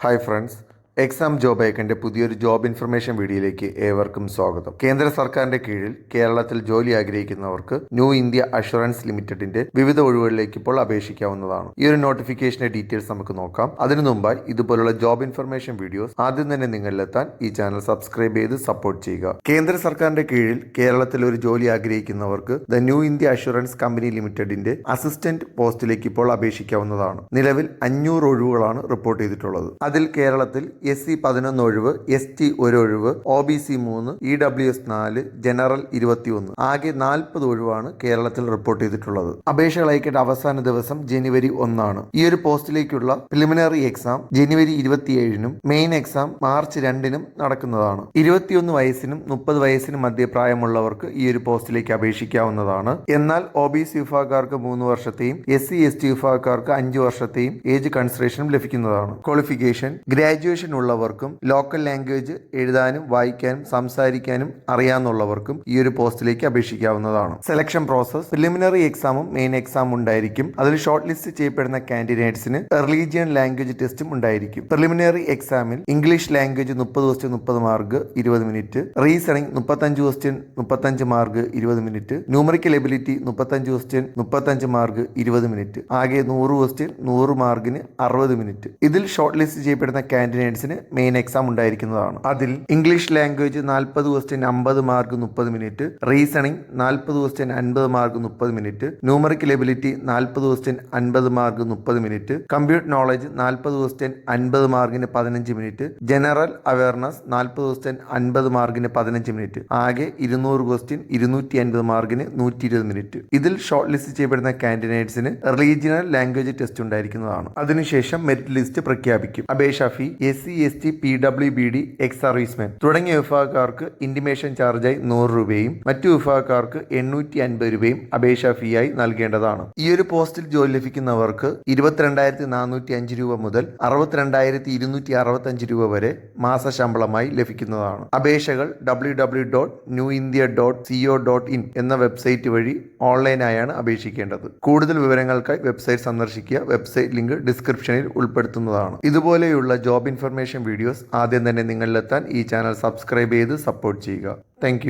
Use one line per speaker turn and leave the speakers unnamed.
Hi friends exam job ഐക്കന്റെ പുതിയൊരു job information വീഡിയോയിലേക്ക് ഏവർക്കും സ്വാഗതം. കേന്ദ്ര സർക്കാരിന്റെ കീഴിൽ കേരളത്തിൽ ജോലി ആഗ്രഹിക്കുന്നവർക്ക് ന്യൂ ഇന്ത്യ അഷുറൻസ് ലിമിറ്റഡിന്റെ വിവിധ ഒഴിവുകളിലേക്ക് ഇപ്പോൾ അപേക്ഷിക്കാവുന്നതാണ്. ഈ ഒരു നോട്ടിഫിക്കേഷന്റെ ഡീറ്റെയിൽസ് നമുക്ക് നോക്കാം. അതിനു മുമ്പായി ഇതുപോലുള്ള ജോബ് ഇൻഫർമേഷൻ വീഡിയോസ് ആദ്യം തന്നെ നിങ്ങളിലെത്താൻ ഈ ചാനൽ സബ്സ്ക്രൈബ് ചെയ്ത് സപ്പോർട്ട് ചെയ്യുക. കേന്ദ്ര സർക്കാരിന്റെ കീഴിൽ കേരളത്തിൽ ഒരു ജോലി ആഗ്രഹിക്കുന്നവർക്ക് the new India assurance company ലിമിറ്റഡിന്റെ അസിസ്റ്റന്റ് പോസ്റ്റിലേക്ക് ഇപ്പോൾ അപേക്ഷിക്കാവുന്നതാണ്. നിലവിൽ അഞ്ഞൂറ് ഒഴിവുകളാണ് റിപ്പോർട്ട് ചെയ്തിട്ടുള്ളത്. അതിൽ കേരളത്തിൽ എസ് സി പതിനൊന്ന് ഒഴിവ് എസ് ടി ഒരു ഒഴിവ് ഒ ബി സി മൂന്ന് ഇ ഡബ്ല്യു എസ് നാല് ജനറൽ ഇരുപത്തിയൊന്ന്. ആകെ നാൽപ്പത് ഒഴിവാണ് കേരളത്തിൽ റിപ്പോർട്ട് ചെയ്തിട്ടുള്ളത്. അപേക്ഷകൾ അയക്കേണ്ട അവസാന ദിവസം ജനുവരി ഒന്നാണ്. ഈ ഒരു പോസ്റ്റിലേക്കുള്ള പ്രിലിമിനറി എക്സാം ജനുവരി ഇരുപത്തിയേഴിനും മെയിൻ എക്സാം മാർച്ച് രണ്ടിനും നടക്കുന്നതാണ്. ഇരുപത്തിയൊന്ന് വയസ്സിനും മുപ്പത് വയസ്സിനും മധ്യ പ്രായമുള്ളവർക്ക് ഈ ഒരു പോസ്റ്റിലേക്ക് അപേക്ഷിക്കാവുന്നതാണ്. എന്നാൽ ഒ ബി സി വിഭാഗക്കാർക്ക് മൂന്ന് വർഷത്തെയും എസ് സി എസ് ടി വിഭാഗക്കാർക്ക് അഞ്ച് വർഷത്തെയും ഏജ് കൺസിഡറേഷനും ലഭിക്കുന്നതാണ്. ക്വാളിഫിക്കേഷൻ ഗ്രാജുവേഷൻ ഉള്ളവർക്കും ലോക്കൽ ലാംഗ്വേജ് എഴുതാനും വായിക്കാനും സംസാരിക്കാനും അറിയാവുന്നവർക്കും ഈ ഒരു പോസ്റ്റിലേക്ക് അപേക്ഷിക്കാവുന്നതാണ്. സെലക്ഷൻ പ്രോസസ് പ്രിലിമിനറി എക്സാമും മെയിൻ എക്സാമും ഉണ്ടായിരിക്കും. അതിൽ ഷോർട്ട് ലിസ്റ്റ് ചെയ്യപ്പെടുന്ന കാൻഡിഡേറ്റ്സിന് റിലീജിയൻ ലാംഗ്വേജ് ടെസ്റ്റും ഉണ്ടായിരിക്കും. പ്രിലിമിനറി എക്സാമിൽ ഇംഗ്ലീഷ് ലാംഗ്വേജ് മുപ്പത് ക്വസ്റ്റ്യൻ മുപ്പത് മാർക്ക് ഇരുപത് മിനിറ്റ് റീസണിംഗ് മുപ്പത്തഞ്ച് ക്വസ്റ്റ്യൻ മുപ്പത്തഞ്ച് മാർക്ക് ഇരുപത് മിനിറ്റ് ന്യൂമറിക്കൽ എബിലിറ്റി മുപ്പത്തഞ്ച് ക്വസ്റ്റ്യൻ മുപ്പത്തഞ്ച് മാർക്ക് ഇരുപത് മിനിറ്റ് ആകെ നൂറ് ക്വസ്റ്റ്യൻ നൂറ് മാർക്കിന് അറുപത് മിനിറ്റ് ഇതിൽ ഷോർട്ട് ലിസ്റ്റ് ചെയ്യപ്പെടുന്ന കാൻഡിഡേറ്റ്സിന് മെയിൻ എക്സാം ഉണ്ടായിരിക്കുന്നതാണ്. അതിൽ ഇംഗ്ലീഷ് ലാംഗ്വേജ് നാൽപ്പത് ക്വസ്റ്റ്യൻ അമ്പത് മാർക്ക് മുപ്പത് മിനിറ്റ് റീസണിംഗ് നാൽപ്പത് ക്വസ്റ്റ്യൻ അൻപത് മാർക്ക് മുപ്പത് മിനിറ്റ് ന്യൂമറിക്കൽ എബിലിറ്റി നാൽപ്പത് ക്വസ്റ്റ്യൻ അൻപത് മാർക്ക് മുപ്പത് മിനിറ്റ് കമ്പ്യൂട്ടർ നോളജ് നാൽപ്പത് ക്വസ്റ്റ്യൻ അൻപത് മാർക്കിന് പതിനഞ്ച് മിനിറ്റ് ജനറൽ അവയർനെസ് നാൽപ്പത് ക്വസ്റ്റ്യൻ അൻപത് മാർക്കിന് പതിനഞ്ച് മിനിറ്റ് ആകെ ഇരുന്നൂറ് ക്വസ്റ്റ്യൻ ഇരുന്നൂറ്റി അൻപത് മാർക്കിന് നൂറ്റി ഇരുപത് മിനിറ്റ് ഇതിൽ ഷോർട്ട് ലിസ്റ്റ് ചെയ്യപ്പെടുന്ന കാൻഡിഡേറ്റ്സിന് റീജിയണൽ ലാംഗ്വേജ് ടെസ്റ്റ് ഉണ്ടായിരിക്കുന്നതാണ്. അതിനുശേഷം മെറിറ്റ് ലിസ്റ്റ് പ്രഖ്യാപിക്കും. അപേക്ഷ fee S C S T P W B D ex serviceman തുടങ്ങിയ വിഭാഗക്കാർക്ക് ഇന്റിമേഷൻ ചാർജായി നൂറ് രൂപയും മറ്റു വിഭാഗക്കാർക്ക് എണ്ണൂറ്റി അൻപത് രൂപയും അപേക്ഷാ ഫീ ആയി നൽകേണ്ടതാണ്. ഈ ഒരു പോസ്റ്റിൽ ജോലി ലഭിക്കുന്നവർക്ക് ഇരുപത്തിരണ്ടായിരത്തി നാനൂറ്റി അഞ്ച് രൂപ മുതൽ അറുപത്തിരണ്ടായിരത്തി ഇരുന്നൂറ്റി അറുപത്തഞ്ച് രൂപ വരെ മാസ ശമ്പളമായി ലഭിക്കുന്നതാണ്. അപേക്ഷകൾ W W dot new India dot C O dot in എന്ന വെബ്സൈറ്റ് വഴി ഓൺലൈനായാണ് അപേക്ഷിക്കേണ്ടത്. കൂടുതൽ വിവരങ്ങൾക്കായി വെബ്സൈറ്റ് സന്ദർശിക്കുക. വെബ്സൈറ്റ് ലിങ്ക് ഡിസ്ക്രിപ്ഷനിൽ ഉൾപ്പെടുത്തുന്നതാണ്. ഇതുപോലെയുള്ള ജോബ് ഇൻഫർമേഷൻ വീഡിയോസ് ആദ്യം തന്നെ നിങ്ങളിലെത്താൻ ഈ ചാനൽ സബ്സ്ക്രൈബ് ചെയ്ത് സപ്പോർട്ട് ചെയ്യുക. താങ്ക്